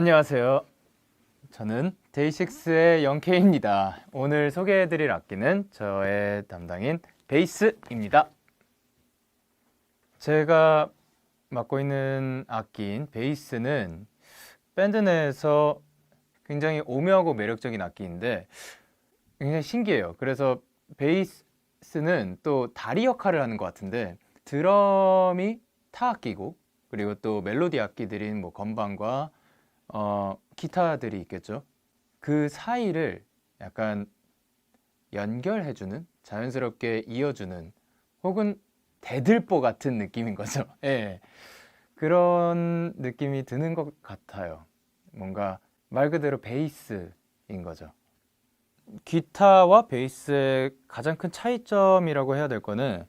안녕하세요. 저는 데이식스의 영케입니다. 오늘 소개해드릴 악기는 저의 담당인 베이스입니다. 제가 맡고 있는 악기인 베이스는 밴드 내에서 굉장히 오묘하고 매력적인 악기인데 굉장히 신기해요. 그래서 베이스는 또 다리 역할을 하는 것 같은데 드럼이 타악기고 그리고 또 멜로디 악기들인 뭐 건반과 어, 기타들이 있겠죠. 그 사이를 약간 연결해주는 자연스럽게 이어주는 혹은 대들보 같은 느낌인 거죠. 예. 그런 느낌이 드는 것 같아요. 뭔가 말 그대로 베이스인 거죠. 기타와 베이스의 가장 큰 차이점이라고 해야 될 거는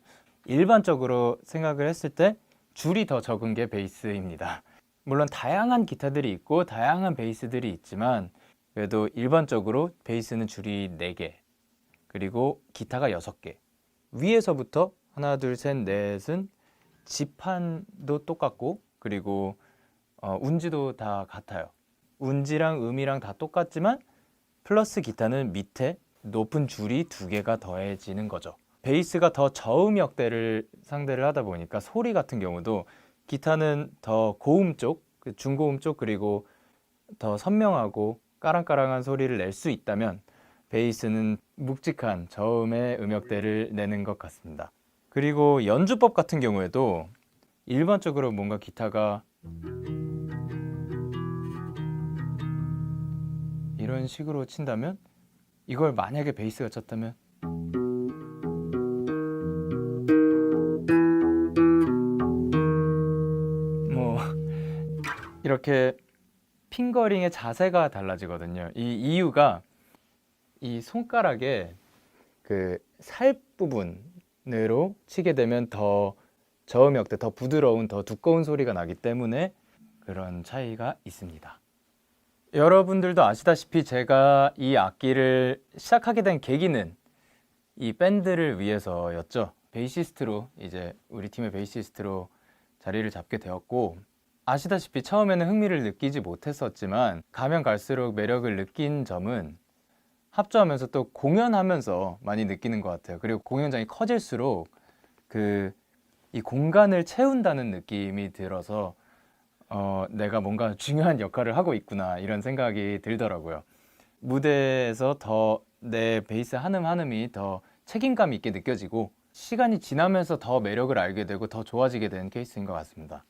일반적으로 생각을 했을 때 줄이 더 적은 게 베이스입니다. 물론 다양한 기타들이 있고 다양한 베이스들이 있지만 그래도 일반적으로 베이스는 줄이 4개 그리고 기타가 6개. 위에서부터 하나 둘 셋 넷은 지판도 똑같고 그리고 어, 운지도 다 같아요. 운지랑 음이랑 다 똑같지만 플러스 기타는 밑에 높은 줄이 두 개가 더해지는 거죠. 베이스가 더 저음역대를 상대를 하다 보니까 소리 같은 경우도 기타는 더 고음 쪽, 그 중고음 쪽 그리고 더 선명하고 까랑까랑한 소리를 낼 수 있다면 베이스는 묵직한 저음의 음역대를 내는 것 같습니다. 그리고 연주법 같은 경우에도 일반적으로 뭔가 기타가 이런 식으로 친다면 이걸 만약에 베이스가 쳤다면 이렇게 핑거링의 자세가 달라지거든요. 이 이유가 이 손가락에 그 살 부분으로 치게 되면 더 저음역대, 더 부드러운, 더 두꺼운 소리가 나기 때문에 그런 차이가 있습니다. 여러분들도 아시다시피 제가 이 악기를 시작하게 된 계기는 이 밴드를 위해서였죠. 베이시스트로 이제 우리 팀의 베이시스트로 자리를 잡게 되었고 아시다시피 처음에는 흥미를 느끼지 못했었지만 가면 갈수록 매력을 느낀 점은 합주하면서 또 공연하면서 많이 느끼는 것 같아요. 그리고 공연장이 커질수록 그 이 공간을 채운다는 느낌이 들어서 어, 내가 뭔가 중요한 역할을 하고 있구나 이런 생각이 들더라고요. 무대에서 더 내 베이스 한음 한음이 더 책임감 있게 느껴지고 시간이 지나면서 더 매력을 알게 되고 더 좋아지게 된 케이스인 것 같습니다.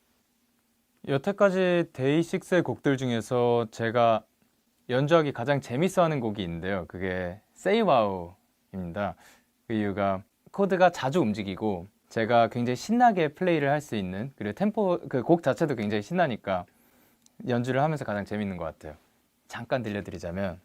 여태까지 데이식스의 곡들 중에서 제가 연주하기 가장 재밌어하는 곡이 있는데요. 그게 Say Wow입니다. 그 이유가 코드가 자주 움직이고 제가 굉장히 신나게 플레이를 할 수 있는 그리고 템포 그 곡 자체도 굉장히 신나니까 연주를 하면서 가장 재밌는 것 같아요. 잠깐 들려드리자면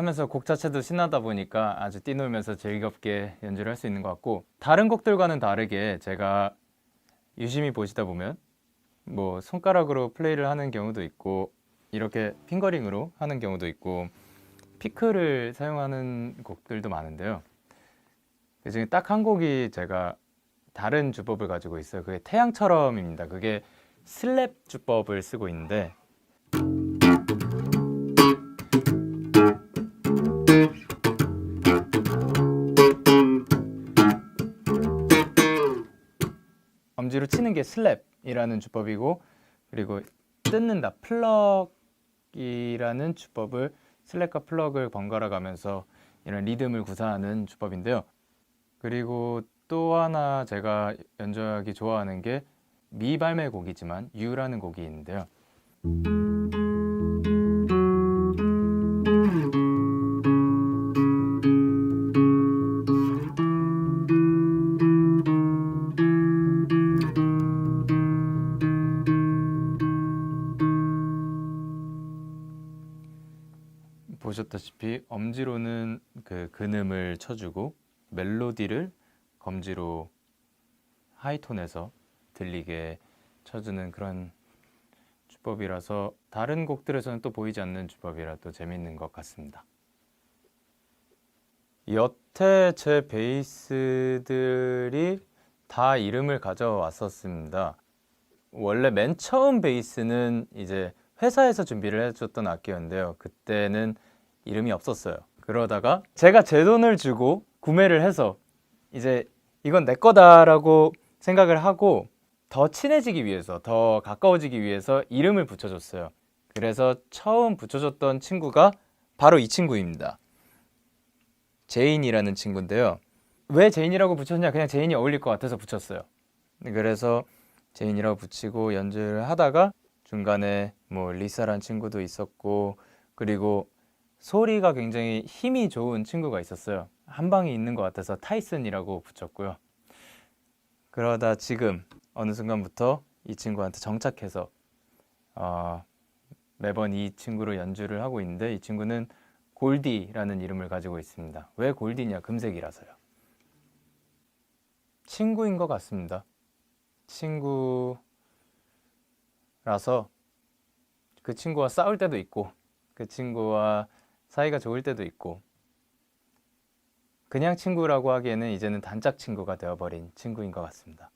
하면서 곡 자체도 신나다 보니까 아주 뛰놀면서 즐겁게 연주를 할 수 있는 것 같고 다른 곡들과는 다르게 제가 유심히 보시다 보면 뭐 손가락으로 플레이를 하는 경우도 있고 이렇게 핑거링으로 하는 경우도 있고 피크를 사용하는 곡들도 많은데요. 그중에 딱 한 곡이 제가 다른 주법을 가지고 있어요. 그게 태양처럼입니다. 그게 슬랩 주법을 쓰고 있는데 엄지로 치는 게 슬랩이라는 주법이고 그리고 뜯는다 플럭이라는 주법을 슬랩과 플럭을 번갈아 가면서 이런 리듬을 구사하는 주법인데요. 그리고 또 하나 제가 연주하기 좋아하는 게 미발매 곡이지만 유라는 곡이 있는데요. 근음을 쳐주고 멜로디를 검지로 하이톤에서 들리게 쳐주는 그런 주법이라서 다른 곡들에서는 또 보이지 않는 주법이라 또 재밌는 것 같습니다. 여태 제 베이스들이 다 이름을 가져왔었습니다. 원래 맨 처음 베이스는 이제 회사에서 준비를 해줬던 악기였는데요. 그때는 이름이 없었어요. 그러다가 제가 제 돈을 주고 구매를 해서 이제 이건 내 거다라고 생각을 하고 더 친해지기 위해서 더 가까워지기 위해서 이름을 붙여줬어요. 그래서 처음 붙여줬던 친구가 바로 이 친구입니다. 제인이라는 친구인데요. 왜 제인이라고 붙였냐? 그냥 제인이 어울릴 것 같아서 붙였어요. 그래서 제인이라고 붙이고 연주를 하다가 중간에 뭐 리사라는 친구도 있었고 그리고 소리가 굉장히 힘이 좋은 친구가 있었어요. 한 방이 있는 것 같아서 타이슨이라고 붙였고요. 그러다 지금 어느 순간부터 이 친구한테 정착해서 어, 매번 이 친구로 연주를 하고 있는데 이 친구는 골디라는 이름을 가지고 있습니다. 왜 골디냐? 금색이라서요. 친구인 것 같습니다. 친구라서 그 친구와 싸울 때도 있고 그 친구와 사이가 좋을 때도 있고 그냥 친구라고 하기에는 이제는 단짝 친구가 되어버린 친구인 것 같습니다.